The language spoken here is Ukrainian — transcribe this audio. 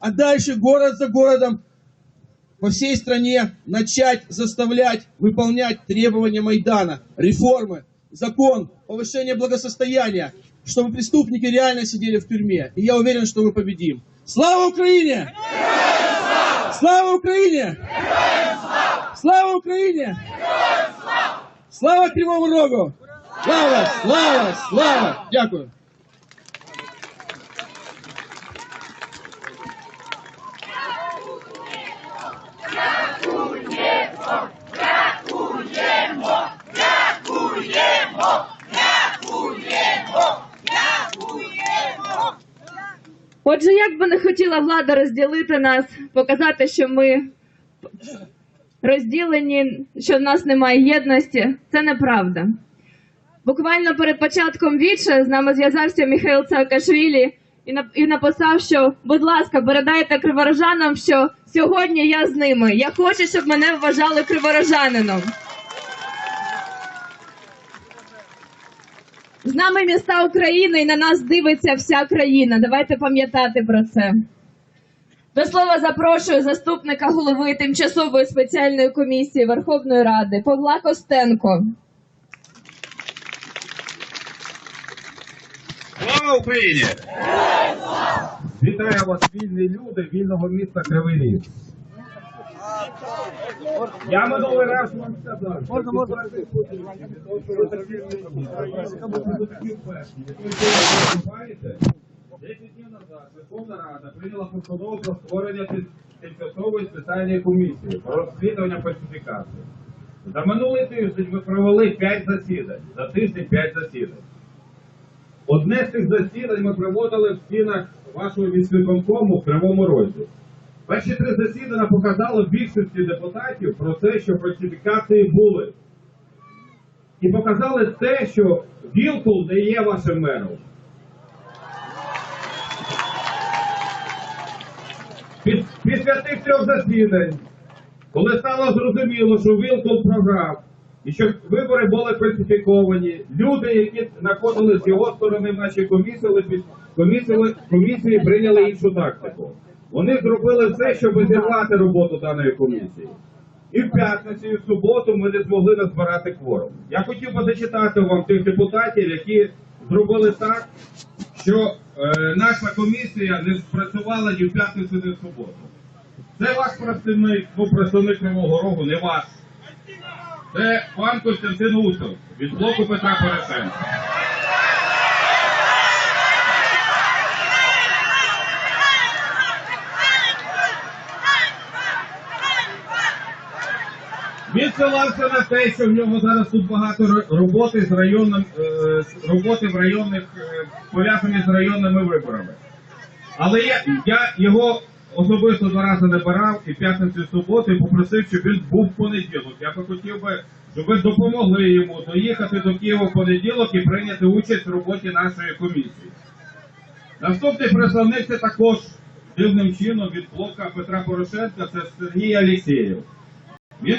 а дальше город за городом по всей стране начать заставлять выполнять требования Майдана, реформы, закон, повышение благосостояния, чтобы преступники реально сидели в тюрьме. И я уверен, что мы победим. Слава Украине! Слава Украине! Слава Украине! Слава Кривому Рогу! Слава, слава, слава! Дякую. Отже, як би не хотіла влада розділити нас, показати, що ми розділені, що в нас немає єдності, це неправда. Буквально перед початком віче з нами зв'язався Михайло Саакашвілі і нап- і написав, що, будь ласка, передайте криворожанам, що сьогодні я з ними. Я хочу, щоб мене вважали криворожанином. З нами міста України і на нас дивиться вся країна. Давайте пам'ятати про це. До слова запрошую заступника голови тимчасової спеціальної комісії Верховної Ради Павла Костенко. Слава Україні! Вітаю вас, вільні люди, вільного міста Кривий Ріг. Я минулий раз вам сказав, можна, можна. Десять днів назад Верховна Рада прийняла постанову про створення тимчасової спеціальної комісії про розслідування фальсифікації. За минулий тиждень ми провели 5 засідань, за тиждень 5 засідань. Одне з цих засідань ми проводили в стінах вашого військвиконкому в Кривому Розі. Перші три засідання показали більшості депутатів про те, що фальсифікації були. І показали те, що Вілкул не є вашим мером. Після тих трьох засідань, коли стало зрозуміло, що Вілкул програв, і що вибори були фальсифіковані, люди, які знаходились з його сторони в нашій комісії, комісії прийняли іншу тактику. Вони зробили все, щоб зірвати роботу даної комісії. І в п'ятницю, і в суботу ми не змогли назбирати кворум. Я хотів би зачитати вам тих депутатів, які зробили так, що е, наша комісія не спрацювала ні в п'ятницю, ні в суботу. Це ваш представник, ну представник Кривого Рогу, не ваш. Це пан Костянтин Усов від блоку Петра Порошенка. Він ссилався на те, що в нього зараз тут багато роботи з районним е, роботи в районних е, пов'язані з районними виборами. Але я, я його особисто два рази набирав і п'ятницю і попросив, щоб він був в понеділок. Я би хотів би, щоб ви допомогли йому доїхати до Києва в понеділок і прийняти участь в роботі нашої комісії. Наступний представник це також дивним чином від блока Петра Порошенка, це Сергій Алєксєєв. Він